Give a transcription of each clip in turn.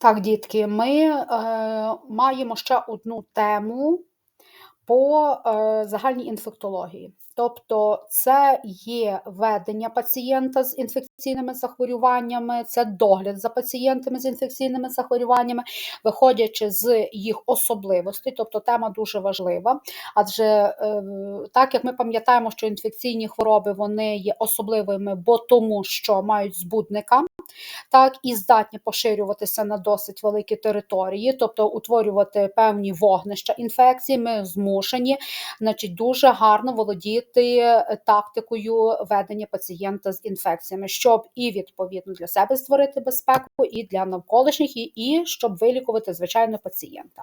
Так, дітки, ми е, маємо ще одну тему по е, загальній інфектології. Тобто, це є ведення пацієнта з інфекційними захворюваннями, це догляд за пацієнтами з інфекційними захворюваннями, виходячи з їх особливостей, тобто тема дуже важлива. Адже е, так як ми пам'ятаємо, що інфекційні хвороби вони є особливими, бо тому що мають збудника так і здатні поширюватися на досить великі території, тобто утворювати певні вогнища інфекції. Ми змушені, значить, дуже гарно володіти е, тактикою ведення пацієнта з інфекціями, щоб і відповідно для себе створити безпеку, і для навколишніх, і, і щоб вилікувати звичайно пацієнта.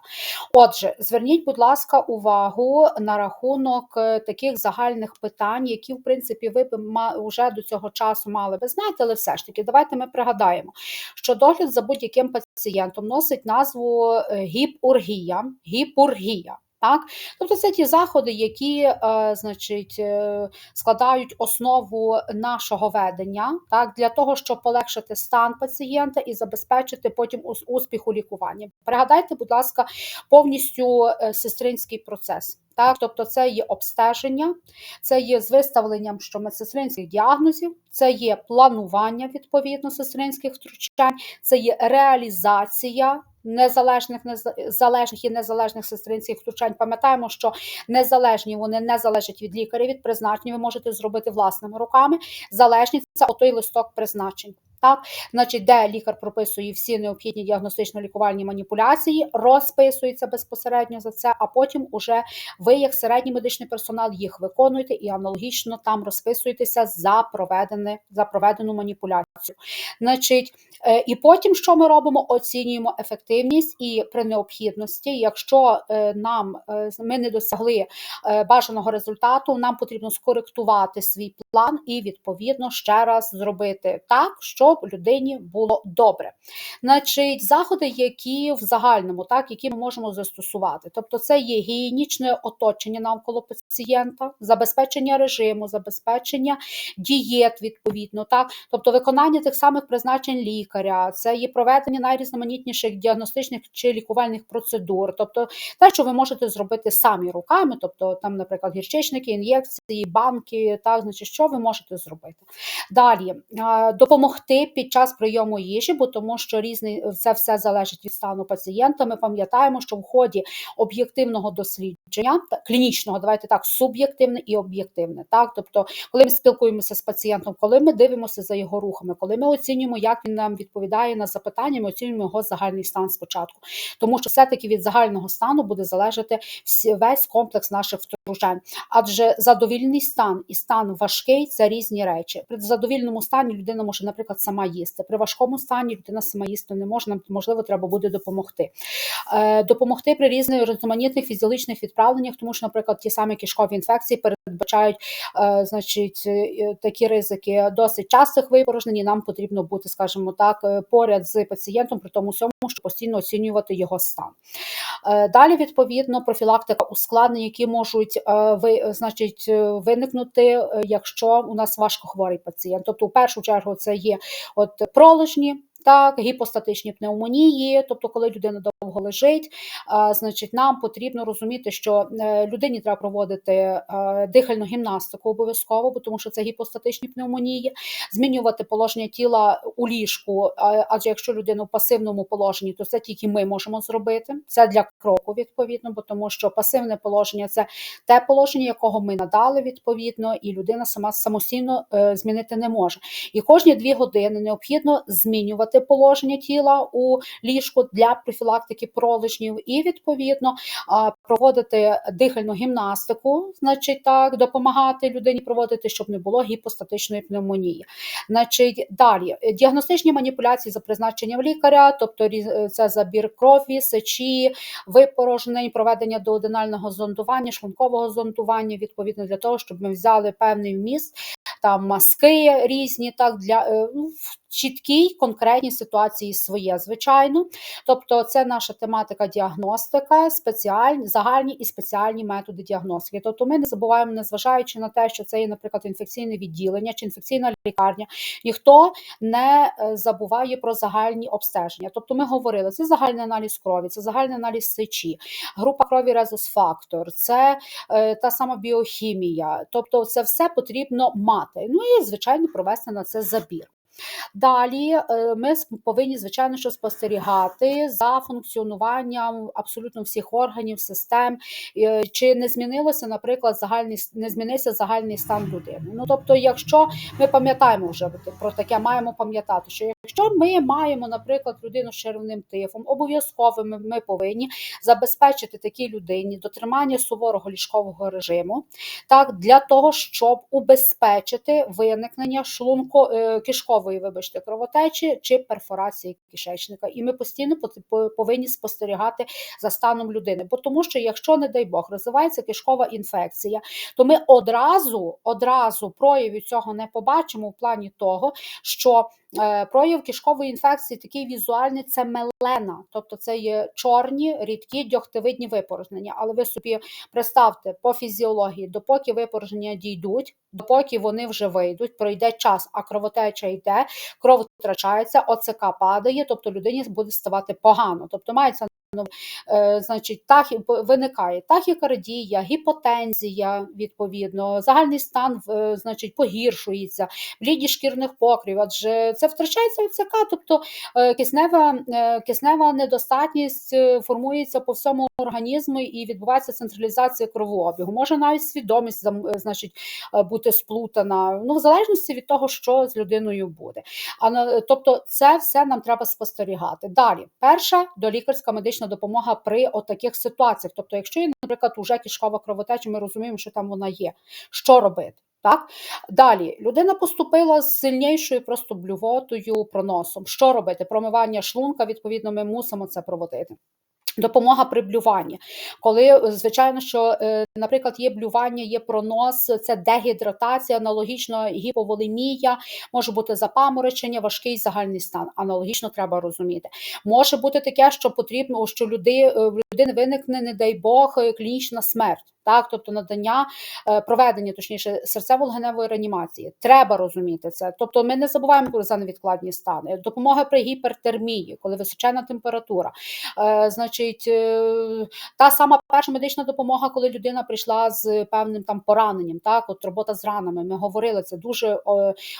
Отже, зверніть, будь ласка, увагу на рахунок е, таких загальних питань, які в принципі ви б вже до цього часу мали би знати, але все ж таки, давайте ми пригадаємо, що догляд за будь-яким пацієнтом носить назву е, гіпургія. гіпургія. Так? Тобто це ті заходи, які е, значить, е, складають основу нашого ведення так, для того, щоб полегшити стан пацієнта і забезпечити потім успіх у лікуванні. Пригадайте, будь ласка, повністю е, сестринський процес. Так, тобто це є обстеження, це є з виставленням що медсестринських діагнозів, це є планування відповідно сестринських втручань, це є реалізація незалежних залежних і незалежних сестринських втручань. Пам'ятаємо, що незалежні вони не залежать від лікаря, від призначення. Ви можете зробити власними руками. Залежні це отой листок призначень. Так, значить, де лікар прописує всі необхідні діагностично-лікувальні маніпуляції, розписується безпосередньо за це, а потім уже ви, як середній медичний персонал, їх виконуєте і аналогічно там розписуєтеся за проведене, за проведену маніпуляцію. Значить, е, і потім, що ми робимо? Оцінюємо ефективність і при необхідності, якщо е, нам е, ми не досягли бажаного результату, нам потрібно скоректувати свій план і відповідно ще раз зробити так, щоб щоб людині було добре. Значить, заходи, які в загальному, так, які ми можемо застосувати. Тобто, це є гігієнічне оточення навколо пацієнта, забезпечення режиму, забезпечення дієт, відповідно, так, тобто виконання тих самих призначень лікаря, це є проведення найрізноманітніших діагностичних чи лікувальних процедур, тобто те, що ви можете зробити самі руками, тобто там, наприклад, гірчичники, ін'єкції, банки, так, значить, що ви можете зробити. Далі допомогти під час прийому їжі, бо тому що різний це все залежить від стану пацієнта. Ми пам'ятаємо, що в ході об'єктивного дослідження, клінічного, давайте так, суб'єктивне і об'єктивне. Так, тобто, коли ми спілкуємося з пацієнтом, коли ми дивимося за його рухами, коли ми оцінюємо, як він нам відповідає на запитання, ми оцінюємо його загальний стан спочатку, тому що все-таки від загального стану буде залежати весь комплекс наших втручань. Адже задовільний стан і стан важкий це різні речі. При задовільному стані людина може, наприклад, сама їсти. При важкому стані людина сама їсти не може, нам можливо, треба буде допомогти. Е, Допомогти при різних різноманітних фізіологічних відправленнях, тому що, наприклад, ті самі кишкові інфекції передбачають е, значить, е, такі ризики досить частих випорожнень, і нам потрібно бути, скажімо так, поряд з пацієнтом, при тому всьому, щоб постійно оцінювати його стан. Далі, відповідно, профілактика ускладнень, які можуть ви, значить, виникнути, якщо у нас важкохворий пацієнт. Тобто, в першу чергу, це є от пролежні. Так, гіпостатичні пневмонії, тобто, коли людина довго лежить, значить, нам потрібно розуміти, що е, людині треба проводити е, дихальну гімнастику обов'язково, бо тому що це гіпостатичні пневмонії, змінювати положення тіла у ліжку. Адже якщо людина в пасивному положенні, то це тільки ми можемо зробити. Це для кроку, відповідно, бо тому що пасивне положення це те положення, якого ми надали відповідно, і людина сама самостійно е, змінити не може. І кожні дві години необхідно змінювати змінювати положення тіла у ліжку для профілактики пролежнів, і відповідно проводити дихальну гімнастику, значить так, допомагати людині проводити, щоб не було гіпостатичної пневмонії. Значить, далі діагностичні маніпуляції за призначенням лікаря, тобто це забір крові, сечі, випорожнень, проведення доодинального зондування, шлункового зондування, відповідно для того, щоб ми взяли певний вміст там маски різні, так для е, ну, чіткій конкретній ситуації своє, звичайно. Тобто, це наша тематика діагностика, спеціальні, загальні і спеціальні методи діагностики. Тобто, ми не забуваємо, незважаючи на те, що це є, наприклад, інфекційне відділення чи інфекційна лікарня, ніхто не е, забуває про загальні обстеження. Тобто, ми говорили, це загальний аналіз крові, це загальний аналіз сечі, група крові резус-фактор, це е, та сама біохімія. Тобто, це все потрібно мати. Ну і звичайно провести на це забір. Далі е, ми повинні, звичайно, що спостерігати за функціонуванням абсолютно всіх органів, систем, е, чи не змінилося, наприклад, загальний не змінився загальний стан людини. Ну тобто, якщо ми пам'ятаємо вже про таке, маємо пам'ятати, що якщо ми маємо, наприклад, людину з червним тифом, обов'язково ми, ми повинні забезпечити такій людині дотримання суворого ліжкового режиму, так для того, щоб убезпечити виникнення шлунко е, кишкового ракової, вибачте, кровотечі чи перфорації кишечника. І ми постійно повинні спостерігати за станом людини. Бо тому, що якщо, не дай Бог, розвивається кишкова інфекція, то ми одразу одразу проявів цього не побачимо в плані того, що прояв кишкової інфекції такий візуальний це мелена, тобто це є чорні, рідкі дьохтевидні випорожнення. Але ви собі представте по фізіології, допоки випорожнення дійдуть, допоки вони вже вийдуть, пройде час, а кровотеча йде, кров втрачається, ОЦК падає, тобто людині буде ставати погано. Тобто мається Е, значить, тахі, виникає тахікардія, гіпотензія, відповідно, загальний стан е, значить, погіршується, бліді шкірних покрів, адже це втрачається ОЦК, тобто е, киснева, киснева недостатність формується по всьому організму і відбувається централізація кровообігу. Може навіть свідомість значить, бути сплутана, ну, в залежності від того, що з людиною буде. А, Тобто, це все нам треба спостерігати. Далі, перша долікарська медична медична допомога при таких ситуаціях. Тобто, якщо є, наприклад, уже кишкова кровотеча, ми розуміємо, що там вона є. Що робити? Так? Далі людина поступила з сильнішою просто блювотою, проносом. Що робити? Промивання шлунка, відповідно, ми мусимо це проводити. Допомога при блюванні, коли звичайно, що, е, наприклад, є блювання, є пронос, це дегідратація, аналогічно гіповолемія, може бути запаморочення, важкий загальний стан. Аналогічно треба розуміти. Може бути таке, що потрібно, що люди, е, в людини виникне, не дай Бог, е, клінічна смерть так, тобто надання е, проведення, точніше, серцево-легеневої реанімації. Треба розуміти це. Тобто, ми не забуваємо за невідкладні стани. Допомога при гіпертермії, коли височена температура. Е, Значить, е, та сама перша медична допомога, коли людина прийшла з певним там пораненням, так, от робота з ранами. Ми говорили це дуже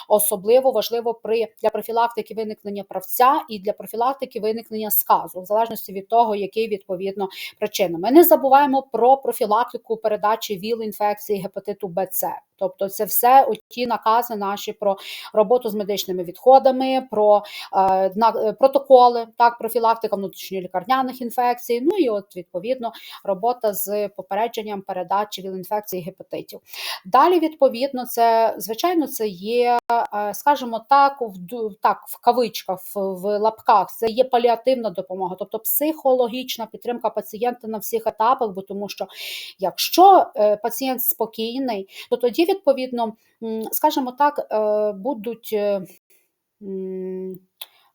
особливо важливо при для профілактики виникнення правця і для профілактики виникнення сказу, в залежності від того, який відповідно причина. Ми не забуваємо про профілактику передачі ВІЛ-інфекції гепатиту БЦ. Тобто, це все ті накази наші про роботу з медичними відходами, про е, на, е, протоколи, так, профілактика внутрішньолікарняних інфекцій. Ну і от відповідно робота з попередженням передачі ВІЛ-інфекції гепатитів. Далі, відповідно, це звичайно це є, е, скажімо так, в так, в кавичках, в, в лапках, це є паліативна допомога, тобто психологічна підтримка пацієнта на всіх етапах, бо тому що якщо е, пацієнт спокійний, то тоді відповідно, скажімо так, е, будуть. Е,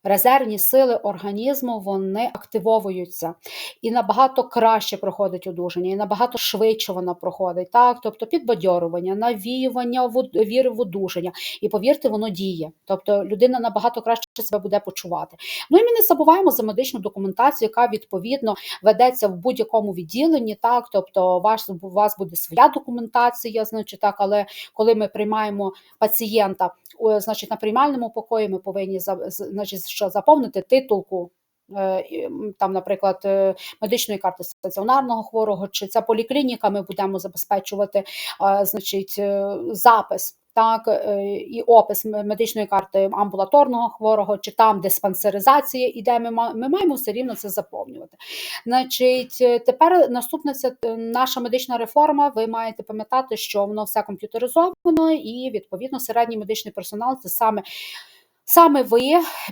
резервні сили організму вони активовуються і набагато краще проходить одужання, і набагато швидше воно проходить. Так, тобто підбадьорування, навіювання віри в одужання. І повірте, воно діє. Тобто людина набагато краще себе буде почувати. Ну і ми не забуваємо за медичну документацію, яка відповідно ведеться в будь-якому відділенні. Так, тобто, ваш у вас буде своя документація, значить так, але коли ми приймаємо пацієнта, значить на приймальному покої ми повинні значить, що заповнити титулку. Е, там, наприклад, е, медичної карти стаціонарного хворого, чи ця поліклініка, ми будемо забезпечувати значить, е, запис так, і опис медичної карти амбулаторного хворого, чи там диспансеризація іде, ми маємо все рівно це заповнювати. Значить, Тепер наступна ця наша медична реформа. Ви маєте пам'ятати, що воно все комп'ютеризовано, і відповідно середній медичний персонал це саме. Саме ви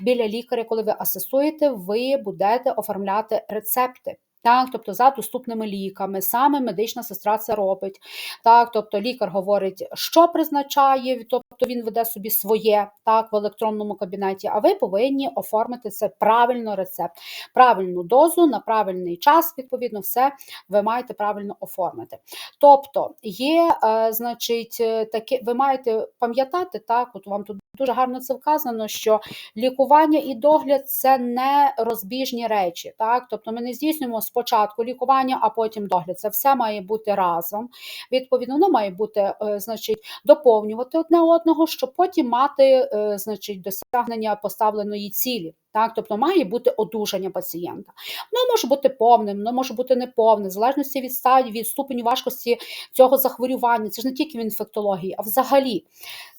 біля лікаря, коли ви асистуєте, ви будете оформляти рецепти. Так, тобто за доступними ліками, саме медична сестра це робить. Так, тобто лікар говорить, що призначає, тобто він веде собі своє так в електронному кабінеті. А ви повинні оформити це правильно рецепт, правильну дозу на правильний час. Відповідно, все ви маєте правильно оформити. Тобто є, е, значить, е, таке, ви маєте пам'ятати так, от вам тут дуже гарно це вказано, що лікування і догляд це не розбіжні речі. Так, тобто ми не здійснюємо спочатку лікування, а потім догляд. Це все має бути разом. Відповідно, воно має бути, е, значить, доповнювати одне одного, щоб потім мати, е, значить, досягнення поставленої цілі. Так, тобто має бути одужання пацієнта. Воно може бути повним, воно може бути неповним, в залежності від стадії, від ступеню важкості цього захворювання. Це ж не тільки в інфектології, а взагалі.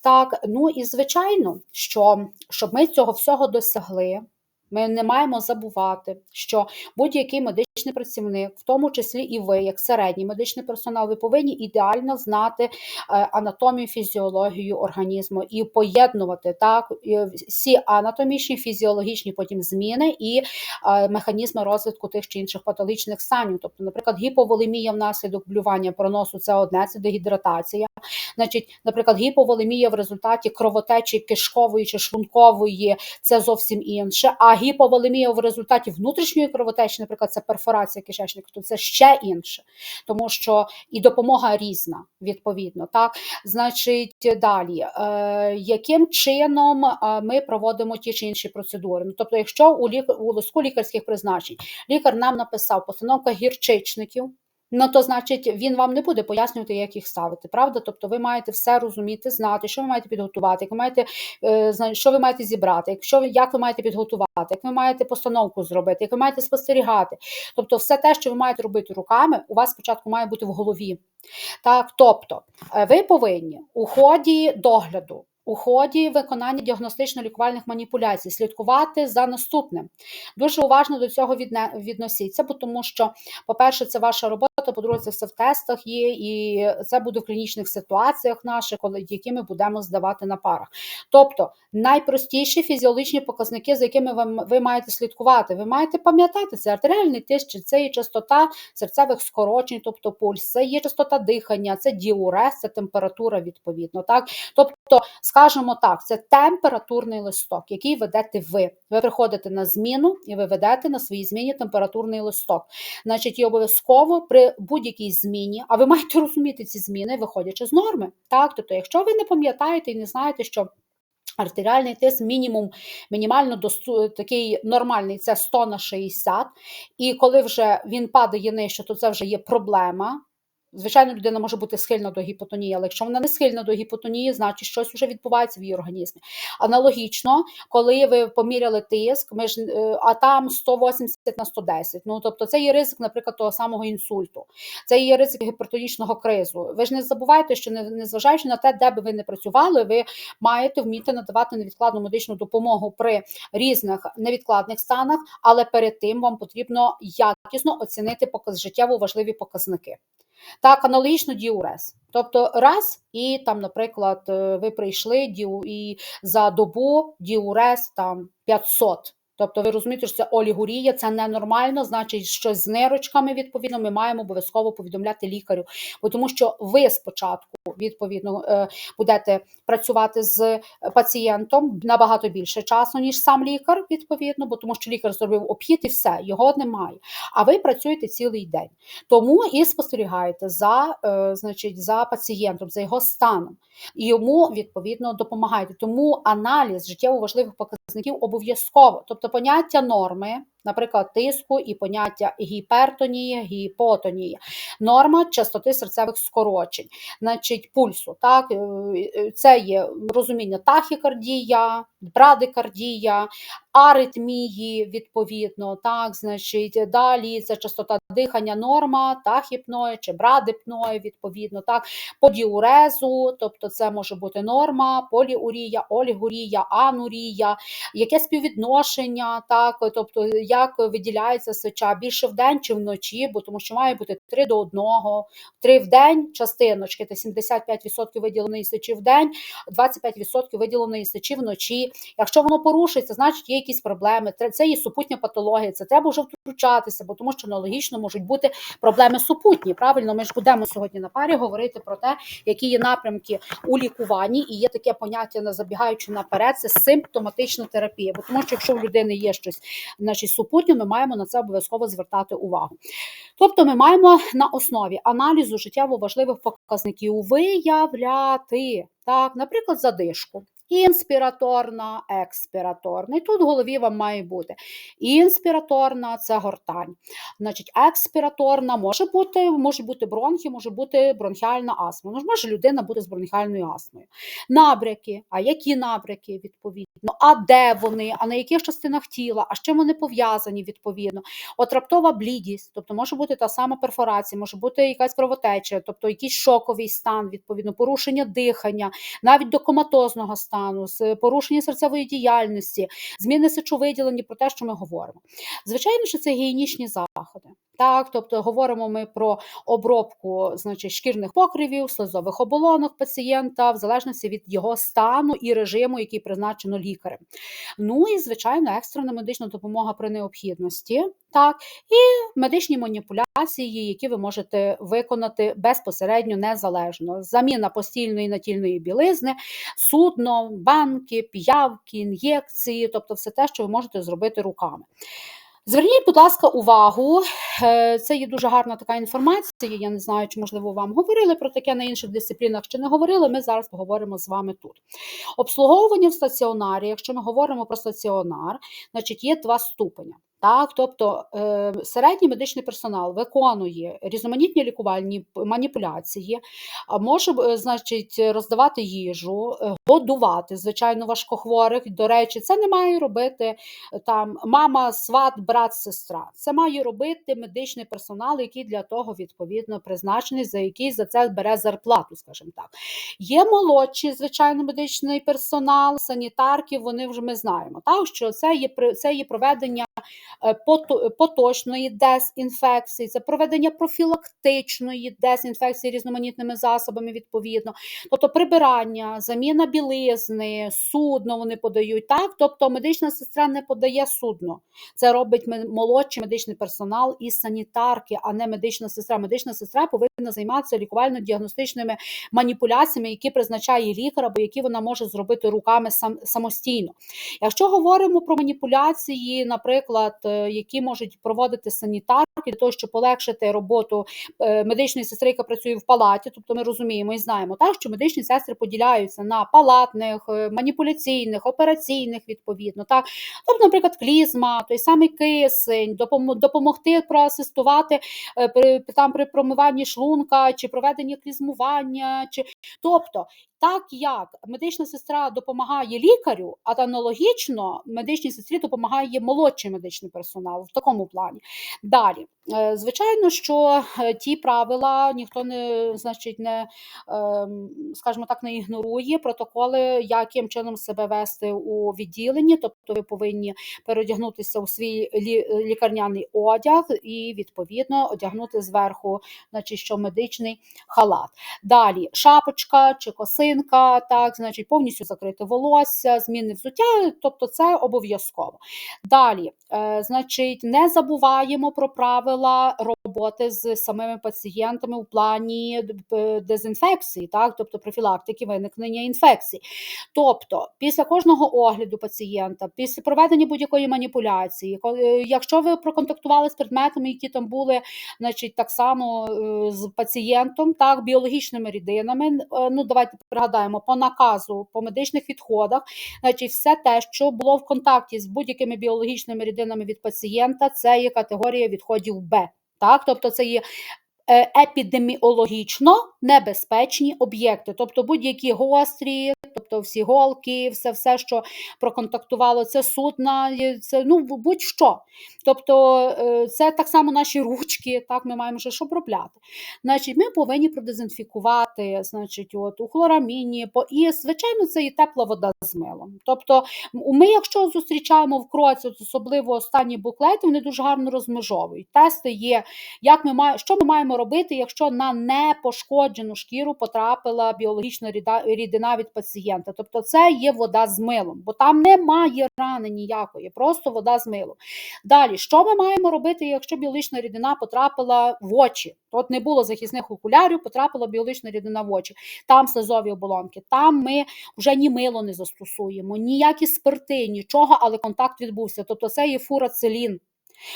Так, ну і звичайно, що щоб ми цього всього досягли, ми не маємо забувати, що будь-який медичний працівник, в тому числі і ви, як середній медичний персонал, ви повинні ідеально знати е, анатомію, фізіологію організму і поєднувати так всі анатомічні, фізіологічні потім зміни і е, механізми розвитку тих чи інших патологічних станів. Тобто, наприклад, гіповолемія внаслідок блювання проносу це одне, це дегідратація. Значить, наприклад, гіповолемія в результаті кровотечі кишкової чи шлункової це зовсім інше. А гіповолемія в результаті внутрішньої кровотечі, наприклад, це перфорація кишечника, то це ще інше, тому що і допомога різна, відповідно. Так, значить, далі, е, яким чином е, ми проводимо ті чи інші процедури? Ну, тобто, якщо у лік... у листку лікарських призначень лікар нам написав постановка гірчичників. Ну, то значить, він вам не буде пояснювати, як їх ставити, правда? Тобто ви маєте все розуміти, знати, що ви маєте підготувати, як ви маєте, е, що ви маєте зібрати, якщо як ви маєте підготувати, як ви маєте постановку зробити, як ви маєте спостерігати. Тобто, все те, що ви маєте робити руками, у вас спочатку має бути в голові. Так, Тобто, е, ви повинні у ході догляду. У ході виконання діагностично-лікувальних маніпуляцій слідкувати за наступним. Дуже уважно до цього відносіться, бо тому що, по-перше, це ваша робота, по-друге, це все в тестах є, і це буде в клінічних ситуаціях наших, які ми будемо здавати на парах. Тобто найпростіші фізіологічні показники, за якими ви, ви маєте слідкувати. Ви маєте пам'ятати, це артеріальний тиск, це є частота серцевих скорочень, тобто пульс, це є частота дихання, це діурез, це температура відповідно. Так? Тобто, скажімо так, це температурний листок, який ведете ви. Ви приходите на зміну і ви ведете на своїй зміні температурний листок. Значить, і обов'язково при будь-якій зміні, а ви маєте розуміти ці зміни, виходячи з норми. Так? Тобто, якщо ви не пам'ятаєте і не знаєте, що Артеріальний тиск мінімум, мінімально досту, такий нормальний це 100 на 60. І коли вже він падає нижче, то це вже є проблема. Звичайно, людина може бути схильна до гіпотонії, але якщо вона не схильна до гіпотонії, значить щось вже відбувається в її організмі. Аналогічно, коли ви поміряли тиск, ми ж, е, а там 180 на 110. Ну тобто це є ризик, наприклад, того самого інсульту, це є ризик гіпертонічного кризу. Ви ж не забувайте, що незважаючи на те, де би ви не працювали, ви маєте вміти надавати невідкладну медичну допомогу при різних невідкладних станах, але перед тим вам потрібно якісно оцінити показ життєво важливі показники. Так, аналогічно діурез. Тобто раз, і там, наприклад, е, ви прийшли і за добу діурез там 500. Тобто, ви розумієте, що це олігурія, це ненормально, значить, що з нирочками, відповідно, ми маємо обов'язково повідомляти лікарю. Бо тому що ви спочатку, відповідно, е, будете працювати з пацієнтом набагато більше часу, ніж сам лікар, відповідно, бо тому що лікар зробив обхід і все, його немає. А ви працюєте цілий день. Тому і спостерігаєте за, е, значить, за пацієнтом, за його станом. І йому відповідно допомагаєте. Тому аналіз життєво важливих показників обов'язково. Тобто поняття норми, наприклад, тиску і поняття гіпертонії, гіпотонії, норма частоти серцевих скорочень, значить пульсу. Так? Е, е, це є розуміння тахікардія, брадикардія, аритмії, відповідно, так, значить, далі це частота дихання норма, тахіпної чи брадипної, відповідно, так, по тобто це може бути норма, поліурія, олігурія, анурія, яке співвідношення, так, тобто як виділяється сеча більше вдень чи вночі, бо тому що має бути 3 до 1, 3 в день частиночки, це 75% виділеної сечі в день, 25% виділеної сечі вночі. Якщо воно порушується, значить є якісь проблеми. Це є супутня патологія. Це треба вже втручатися, бо тому що аналогічно можуть бути проблеми супутні. Правильно, ми ж будемо сьогодні на парі говорити про те, які є напрямки у лікуванні, і є таке поняття на забігаючи наперед, це симптоматична терапія. Бо тому що якщо в людини є щось, значить супутнє, ми маємо на це обов'язково звертати увагу. Тобто, ми маємо на основі аналізу життєво важливих показників виявляти, так, наприклад, задишку. Інспіраторна, експіраторна. І тут в голові вам має бути. Інспіраторна це гортань. Значить, експіраторна може бути, може бути бронхи, може бути бронхіальна астма. Ну, може людина бути з бронхіальною астмою. Набряки. А які набряки відповідно? А де вони? А на яких частинах тіла? А з чим вони пов'язані відповідно? От раптова блідість, тобто може бути та сама перфорація, може бути якась кровотеча, тобто якийсь шоковий стан, відповідно, порушення дихання, навіть до коматозного стану, з порушення серцевої діяльності, зміни сечовиділення, про те, що ми говоримо. Звичайно, що це гігієнічні заходи. Так, тобто говоримо ми про обробку значить, шкірних покривів, слизових оболонок пацієнта, в залежності від його стану і режиму, який призначено лікарем. Ну і звичайно, екстрена медична допомога при необхідності, так, і медичні маніпуляції, які ви можете виконати безпосередньо незалежно. Заміна постільної натільної білизни, судно, банки, п'явки, ін'єкції, тобто все те, що ви можете зробити руками. Зверніть, будь ласка, увагу. е, Це є дуже гарна така інформація. Я не знаю, чи можливо вам говорили про таке на інших дисциплінах, чи не говорили. Ми зараз поговоримо з вами тут. Обслуговування в стаціонарі, якщо ми говоримо про стаціонар, значить є два ступеня. Так, тобто е, середній медичний персонал виконує різноманітні лікувальні маніпуляції, може е, значить роздавати їжу, е, годувати звичайно важкохворих. До речі, це не має робити там мама, сват, брат, сестра. Це має робити медичний персонал, який для того відповідно призначений, за який за це бере зарплату, скажімо так. Є молодший, звичайно, медичний персонал, санітарки. Вони вже ми знаємо, так що це є це є проведення поточної дезінфекції, це проведення профілактичної дезінфекції різноманітними засобами, відповідно, тобто прибирання, заміна білизни, судно вони подають. Так, тобто медична сестра не подає судно. Це робить молодший медичний персонал і санітарки, а не медична сестра. Медична сестра повинна займатися лікувально-діагностичними маніпуляціями, які призначає лікар, або які вона може зробити руками сам самостійно. Якщо говоримо про маніпуляції, наприклад, е, які можуть проводити санітарки для того, щоб полегшити роботу е, медичної сестри, яка працює в палаті, тобто ми розуміємо і знаємо, так що медичні сестри поділяються на палатних, е, маніпуляційних, операційних, відповідно, так тобто, наприклад, клізма, той самий кисень, допомогти проасистувати е, при там при промиванні шлунка чи проведенні клізмування, чи тобто. Так як медична сестра допомагає лікарю, а аналогічно медичній сестрі допомагає молодший медичний персонал в такому плані. Далі, е, звичайно, що е, ті правила ніхто не значить не ем, скажімо так, не ігнорує протоколи, яким чином себе вести у відділенні, тобто ви повинні переодягнутися у свій лікарняний одяг і відповідно одягнути зверху, значить, що медичний халат. Далі шапочка чи косинка, так, значить, повністю закрити волосся, зміни взуття, тобто це обов'язково. Далі, е, значить, не забуваємо про правила роботи з самими пацієнтами у плані дезінфекції, так, тобто профілактики виникнення інфекцій. Тобто, після кожного огляду пацієнта, після проведення будь-якої маніпуляції, е, якщо ви проконтактували з предметами, які там були, значить, так само е, з пацієнтом, так, біологічними рідинами, е, ну давайте пригадаємо, по наказу, по медичних відходах, значить, все те, що було в контакті з будь-якими біологічними рідинами від пацієнта, це є категорія відходів Б. Так, тобто це є е, епідеміологічно небезпечні об'єкти, тобто будь-які гострі, тобто всі голки, все, все, що проконтактувало, це судна, це ну будь-що. Тобто е, це так само наші ручки, так ми маємо вже що обробляти. Значить, ми повинні продезінфікувати, значить, от у хлораміні, по і звичайно, це і тепла вода з милом. Тобто, ми, якщо зустрічаємо в кроці, особливо останні буклети, вони дуже гарно розмежовують. Тести є, як ми маємо, що ми маємо робити, якщо на непошкоджену шкіру потрапила біологічна рідина від пацієнта. Тобто, це є вода з милом, бо там немає рани ніякої, просто вода з милом. Далі, що ми маємо робити, якщо біологічна рідина потрапила в очі? От не було захисних окулярів, потрапила біологічна рідина в очі. Там слизові оболонки. Там ми вже ні мило не застосуємо, ніякі спирти, нічого, але контакт відбувся. Тобто це є фурацилін.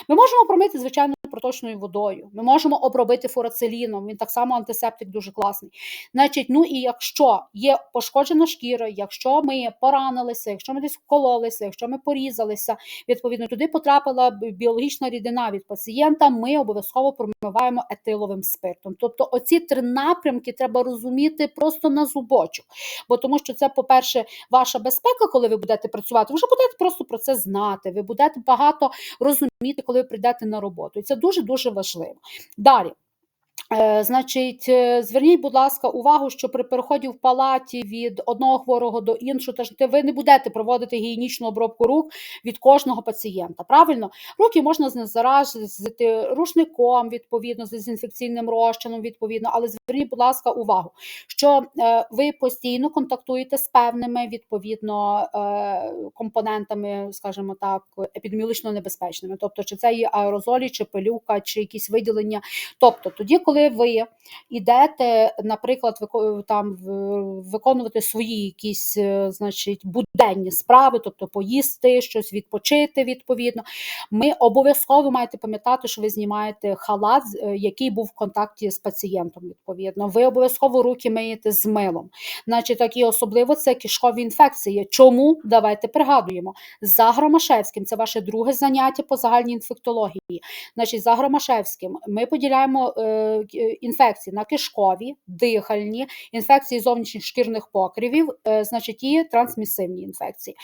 Ми можемо промити звичайно проточною водою. Ми можемо обробити фурацеліном. Він так само антисептик дуже класний. Значить, ну і якщо є пошкоджена шкіра, якщо ми поранилися, якщо ми десь вкололися, якщо ми порізалися, відповідно туди потрапила біологічна рідина від пацієнта. Ми обов'язково промиваємо етиловим спиртом. Тобто, оці три напрямки треба розуміти просто на зубочок. Бо тому, що це, по-перше, ваша безпека, коли ви будете працювати, ви вже будете просто про це знати. Ви будете багато розуміти, коли ви прийдете на роботу. І це дуже дуже важливо. Далі. Е, Значить, е, зверніть, будь ласка, увагу, що при переході в палаті від одного хворого до іншого, теж ви не будете проводити гігієнічну обробку рук від кожного пацієнта. Правильно, руки можна знезаразити рушником, відповідно, з дезінфекційним розчином, відповідно, але зверніть, будь ласка, увагу, що е, ви постійно контактуєте з певними відповідно компонентами, скажімо так, епідеміологічно небезпечними. Тобто, чи це є аерозолі, чи пилюка, чи якісь виділення. Тобто, тоді, коли ви йдете, наприклад, там виконувати свої якісь, е, значить, буденні справи, тобто поїсти, щось відпочити відповідно. Ми обов'язково маєте пам'ятати, що ви знімаєте халат, е, який був в контакті з пацієнтом. Відповідно, ви обов'язково руки миєте з милом. Значить, такі особливо це кишкові інфекції. Чому? Давайте пригадуємо. За Громашевським, це ваше друге заняття по загальній інфектології. Значить, за Громашевським ми поділяємо е, інфекції на кишкові, дихальні, інфекції зовнішніх шкірних покривів, е, значить, і трансмісивні інфекції.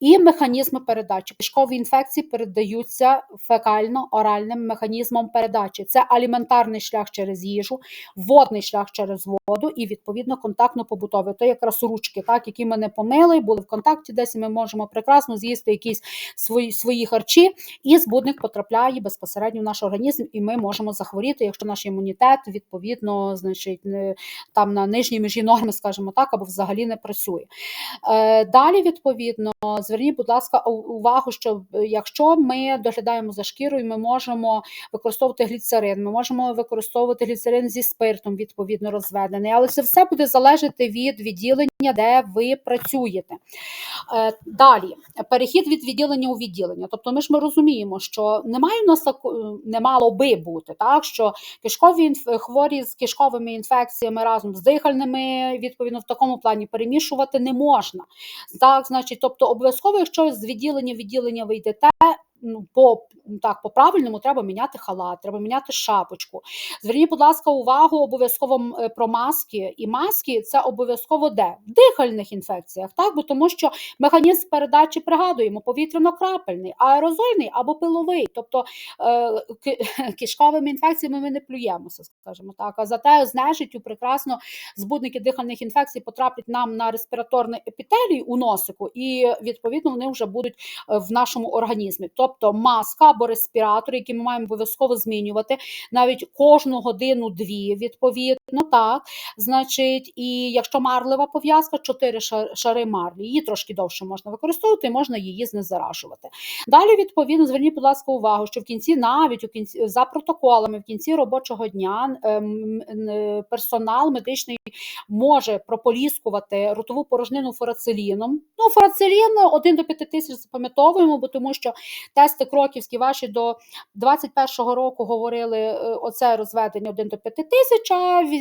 І механізми передачі. Кишкові інфекції передаються фекально-оральним механізмом передачі. Це аліментарний шлях через їжу, водний шлях через воду і відповідно контактно-побутовий. То якраз ручки, так, які ми не помили, були в контакті, десь і ми можемо прекрасно з'їсти якісь свої, свої харчі, і збудник потрапляє безпосередньо в наш організм, і ми можемо захворіти, якщо наш імунітет відповідно, значить, там на нижній межі норми, скажімо так, або взагалі не працює. Е, Далі, відповідно, зверніть, будь ласка, увагу, що е, якщо ми доглядаємо за шкірою, ми можемо використовувати гліцерин, ми можемо використовувати гліцерин зі спиртом, відповідно розведений, але це все буде залежати від відділення, де ви працюєте. Е, Далі перехід від відділення у відділення. Тобто, ми ж ми розуміємо, що немає у нас тако- не мало би бути, так що кишкові хворі з кишковими інфекціями разом з дихальними, відповідно, в такому плані перемішувати не можна. Так, значить, тобто, обов'язково, якщо з відділення в відділення ви йдете. Ну, по так, по правильному треба міняти халат, треба міняти шапочку. Зверніть, будь ласка, увагу обов'язково е, про маски. І маски це обов'язково де? В дихальних інфекціях, так? Бо тому що механізм передачі пригадуємо повітряно-крапельний, аерозольний або пиловий. Тобто е, кишковими інфекціями ми не плюємося, скажімо так. А зате з нежиттю прекрасно збудники дихальних інфекцій потраплять нам на респіраторний епітелій у носику, і відповідно вони вже будуть е, в нашому організмі. Тобто маска або респіратор, які ми маємо обов'язково змінювати навіть кожну годину-дві, відповідно, так. Значить, і якщо марлева пов'язка, чотири ша- шари марлі. Її трошки довше можна використовувати, можна її знезаражувати. Далі, відповідно, зверніть, будь ласка, увагу, що в кінці, навіть у кінці за протоколами, в кінці робочого дня ем, персонал медичний може прополіскувати ротову порожнину фурацеліном. Ну, фурацелін 1 до 5 тисяч запам'ятовуємо, бо тому що тести кроківські ваші до 21-го року говорили е, оце розведення 1 до 5 тисяч,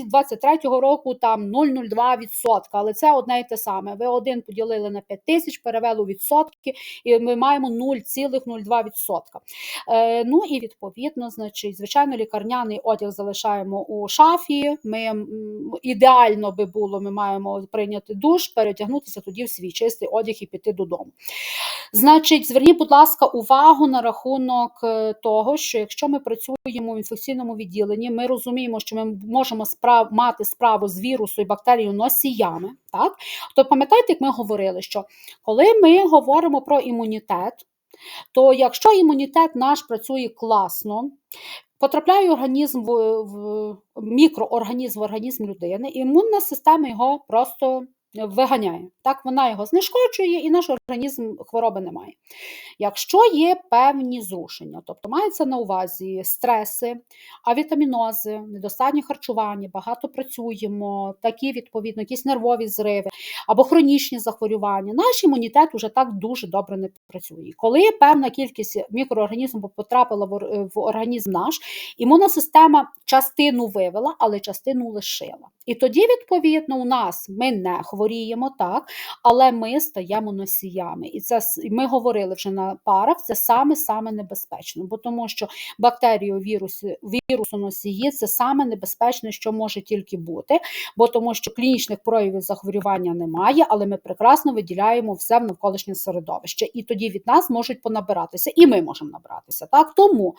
від 23-го року там 0,02%, але це одне і те саме. Ви один поділили на 5 тисяч, перевели у відсотки, і ми маємо 0,02%. Е, ну і відповідно, значить, звичайно, лікарняний одяг залишаємо у шафі. Ми ідеально би було, ми маємо прийняти душ, перетягнутися тоді в свій чистий одяг і піти додому. Значить, зверніть, будь ласка, увагу на рахунок е, того, що якщо ми працюємо в інфекційному відділенні, ми розуміємо, що ми можемо справ мати справу з вірусу і бактерією носіями. Так, то пам'ятаєте, як ми говорили, що коли ми говоримо про імунітет, то якщо імунітет наш працює класно, потрапляє організм в, в мікроорганізм в організм людини, імунна система його просто виганяє. Так, вона його знешкоджує, і наш організм хвороби не має. Якщо є певні зрушення, тобто мається на увазі стреси, авітамінози, недостатнє харчування, багато працюємо, такі відповідно, якісь нервові зриви або хронічні захворювання, наш імунітет вже так дуже добре не працює. Коли певна кількість мікроорганізмів потрапила в організм наш, імунна система частину вивела, але частину лишила. І тоді, відповідно, у нас ми не хворіємо, так, але ми стаємо носіями. І це ми говорили вже на парах, це саме саме небезпечно, бо тому що бактерію вірусу, вірусу носії це саме небезпечне, що може тільки бути, бо тому що клінічних проявів захворювання немає, але ми прекрасно виділяємо все в навколишнє середовище. І тоді від нас можуть понабиратися, і ми можемо набратися. Так тому,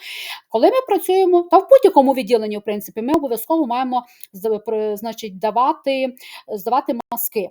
коли ми працюємо, та в будь-якому відділенні, в принципі, ми обов'язково маємо значить, давати, здавати маски.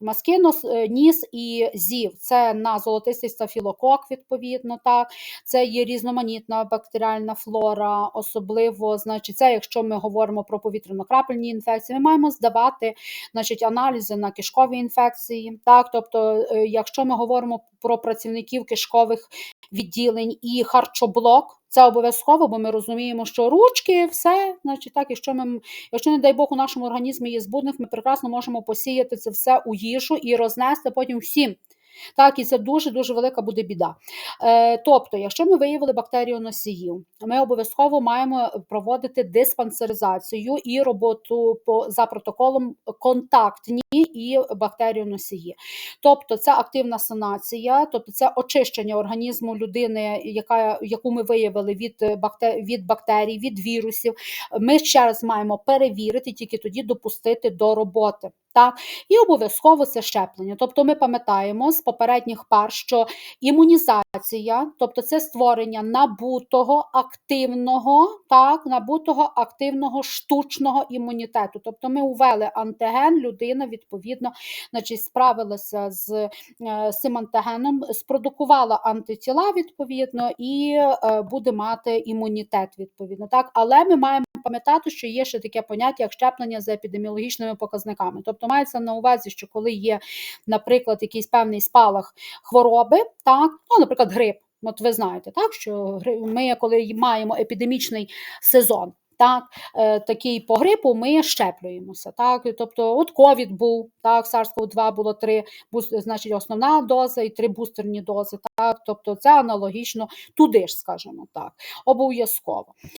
Маски нос, е, ніс і зів. Це на золотистий стафілокок, відповідно, так. Це є різноманітна бактеріальна флора, особливо, значить, це якщо ми говоримо про повітряно-крапельні інфекції, ми маємо здавати значить, аналізи на кишкові інфекції. Так, тобто, е, якщо ми говоримо про працівників кишкових відділень і харчоблок. Це обов'язково, бо ми розуміємо, що ручки, все, значить, так, якщо ми, якщо, не дай Бог, у нашому організмі є збудник, ми прекрасно можемо посіяти це все у їжу і рознести потім всім. Так, і це дуже дуже велика буде біда. Е, тобто, якщо ми виявили бактерію носіїв, ми обов'язково маємо проводити диспансеризацію і роботу по за протоколом контактні і бактерію носії. Тобто, це активна санація, тобто це очищення організму людини, яка, яку ми виявили від бактерій, від бактерій, від вірусів. Ми ще раз маємо перевірити, тільки тоді допустити до роботи. Так? І обов'язково це щеплення. Тобто ми пам'ятаємо з попередніх пар, що імунізація, тобто це створення набутого активного, так, набутого активного штучного імунітету. Тобто ми увели антиген, людина відповідно значить, справилася з, е, цим антигеном, спродукувала антитіла відповідно і е, буде мати імунітет відповідно. Так? Але ми маємо пам'ятати, що є ще таке поняття, як щеплення за епідеміологічними показниками. Тобто мається на увазі, що коли є, наприклад, якийсь певний спалах хвороби, так, ну, наприклад, грип. От ви знаєте, так що ми, коли маємо епідемічний сезон, так, е, такий по грипу, ми щеплюємося. Так, тобто, от ковід був, так, SARS-CoV-2 було три, значить, основна доза і три бустерні дози. Так, тобто це аналогічно туди ж, скажімо так, обов'язково.